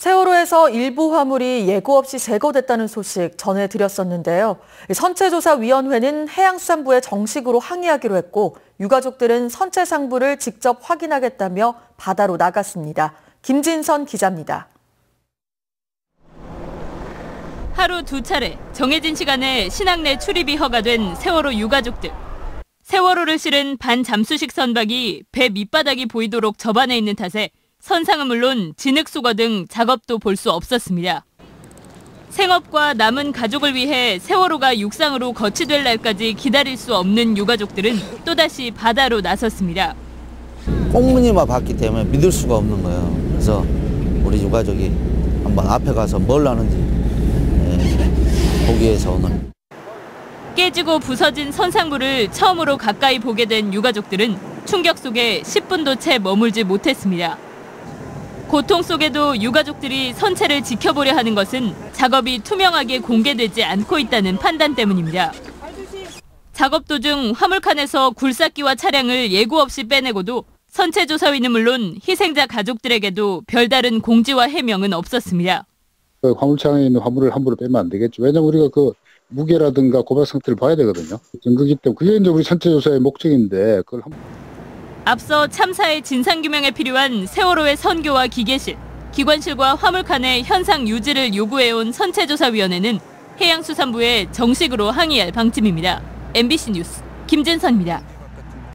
세월호에서 일부 화물이 예고 없이 제거됐다는 소식 전해드렸었는데요. 선체조사위원회는 해양수산부에 정식으로 항의하기로 했고 유가족들은 선체 상부를 직접 확인하겠다며 바다로 나갔습니다. 김진선 기자입니다. 하루 두 차례 정해진 시간에 신항 내 출입이 허가된 세월호 유가족들. 세월호를 실은 반잠수식 선박이 배 밑바닥이 보이도록 접안해 있는 탓에 선상은 물론 진흙수거 등 작업도 볼 수 없었습니다. 생업과 남은 가족을 위해 세월호가 육상으로 거치될 날까지 기다릴 수 없는 유가족들은 또다시 바다로 나섰습니다. 꽁무니만 봤기 때문에 믿을 수가 없는 거예요. 그래서 우리 유가족이 한번 앞에 가서 뭘 하는지 예, 보기 위해서 오늘. 깨지고 부서진 선상부를 처음으로 가까이 보게 된 유가족들은 충격 속에 10분도 채 머물지 못했습니다. 고통 속에도 유가족들이 선체를 지켜보려 하는 것은 작업이 투명하게 공개되지 않고 있다는 판단 때문입니다. 작업 도중 화물칸에서 굴삭기와 차량을 예고 없이 빼내고도 선체 조사위는 물론 희생자 가족들에게도 별다른 공지와 해명은 없었습니다. 그 화물차에 있는 화물을 함부로 빼면 안 되겠죠. 왜냐면 우리가 그 무게라든가 고발 상태를 봐야 되거든요. 증거기 때문에 그게 이제 우리 선체 조사의 목적인데 그걸 한... 앞서 참사의 진상규명에 필요한 세월호의 선교와 기계실, 기관실과 화물칸의 현상 유지를 요구해온 선체조사위원회는 해양수산부에 정식으로 항의할 방침입니다. MBC 뉴스 김진선입니다.